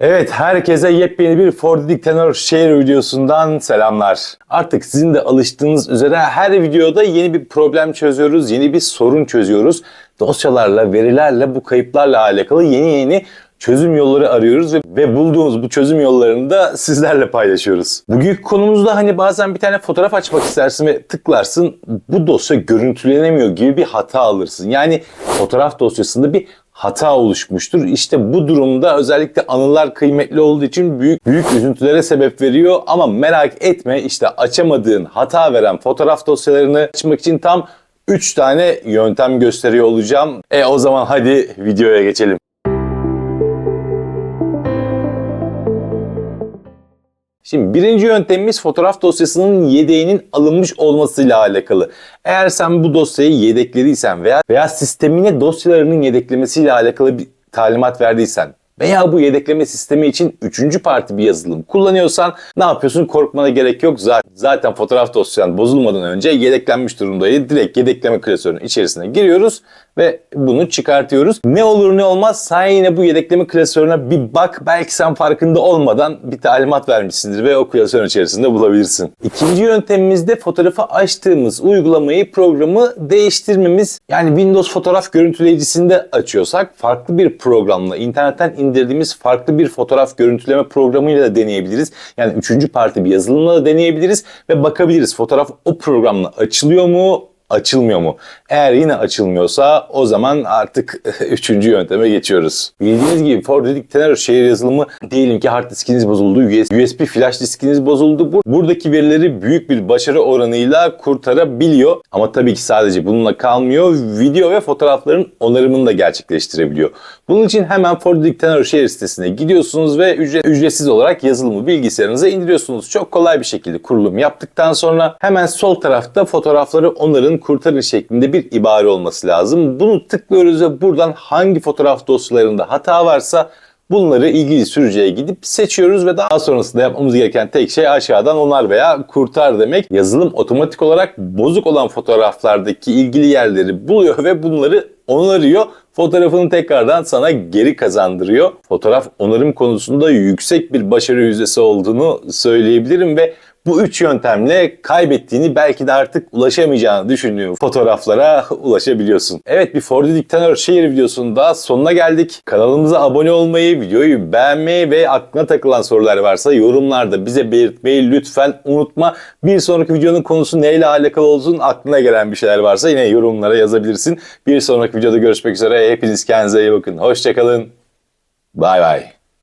Evet, herkese yepyeni bir Ford Tenor Share videosundan selamlar. Artık sizin de alıştığınız üzere her videoda yeni bir problem çözüyoruz, yeni bir sorun çözüyoruz. Dosyalarla, verilerle, bu kayıplarla alakalı yeni yeni çözüm yolları arıyoruz ve, ve bulduğumuz bu çözüm yollarını da sizlerle paylaşıyoruz. Bugünkü konumuzda hani bazen bir tane fotoğraf açmak istersin ve tıklarsın bu dosya görüntülenemiyor gibi bir hata alırsın. Yani fotoğraf dosyasında bir hata oluşmuştur. İşte bu durumda özellikle anılar kıymetli olduğu için büyük büyük üzüntülere sebep veriyor ama merak etme işte açamadığın hata veren fotoğraf dosyalarını açmak için tam 3 tane yöntem gösteriyor olacağım. E o zaman hadi videoya geçelim. Şimdi birinci yöntemimiz fotoğraf dosyasının yedeğinin alınmış olmasıyla alakalı. Eğer sen bu dosyayı yedeklediysen veya veya sistemine dosyalarının yedeklemesiyle alakalı bir talimat verdiysen veya bu yedekleme sistemi için üçüncü parti bir yazılım kullanıyorsan ne yapıyorsun? Korkmana gerek yok. Zaten, fotoğraf dosyan bozulmadan önce yedeklenmiş durumdaydı. Direkt yedekleme klasörünün içerisine giriyoruz ve bunu çıkartıyoruz. Ne olur ne olmaz sen yine bu yedekleme klasörüne bir bak. Belki sen farkında olmadan bir talimat vermişsindir ve o klasörün içerisinde bulabilirsin. İkinci yöntemimizde fotoğrafı açtığımız uygulamayı, programı değiştirmemiz. Yani Windows fotoğraf görüntüleyicisinde açıyorsak farklı bir programla, internetten indirdiğimiz farklı bir fotoğraf görüntüleme programıyla da deneyebiliriz. Yani üçüncü parti bir yazılımla da deneyebiliriz ve bakabiliriz fotoğraf o programla açılıyor mu, açılmıyor mu? Eğer yine açılmıyorsa o zaman artık üçüncü yönteme geçiyoruz. Bildiğiniz gibi Ford dedik Tenor şehir yazılımı diyelim ki hard diskiniz bozuldu, USB flash diskiniz bozuldu. Bu- Buradaki verileri büyük bir başarı oranıyla kurtarabiliyor. Ama tabii ki sadece bununla kalmıyor. Video ve fotoğrafların onarımını da gerçekleştirebiliyor. Bunun için hemen Ford dedik Tenor şehir sitesine gidiyorsunuz ve ücret, ücretsiz olarak yazılımı bilgisayarınıza indiriyorsunuz. Çok kolay bir şekilde kurulum yaptıktan sonra hemen sol tarafta fotoğrafları onarın kurtarın şeklinde bir ibare olması lazım. Bunu tıklıyoruz ve buradan hangi fotoğraf dosyalarında hata varsa bunları ilgili sürücüye gidip seçiyoruz ve daha sonrasında yapmamız gereken tek şey aşağıdan onar veya kurtar demek. Yazılım otomatik olarak bozuk olan fotoğraflardaki ilgili yerleri buluyor ve bunları onarıyor. Fotoğrafını tekrardan sana geri kazandırıyor. Fotoğraf onarım konusunda yüksek bir başarı yüzdesi olduğunu söyleyebilirim ve bu üç yöntemle kaybettiğini belki de artık ulaşamayacağını düşündüğün fotoğraflara ulaşabiliyorsun. Evet bir Ford Dictator şehir videosunun daha sonuna geldik. Kanalımıza abone olmayı, videoyu beğenmeyi ve aklına takılan sorular varsa yorumlarda bize belirtmeyi lütfen unutma. Bir sonraki videonun konusu neyle alakalı olsun aklına gelen bir şeyler varsa yine yorumlara yazabilirsin. Bir sonraki videoda görüşmek üzere. Hepiniz kendinize iyi bakın. Hoşçakalın. Bay bay.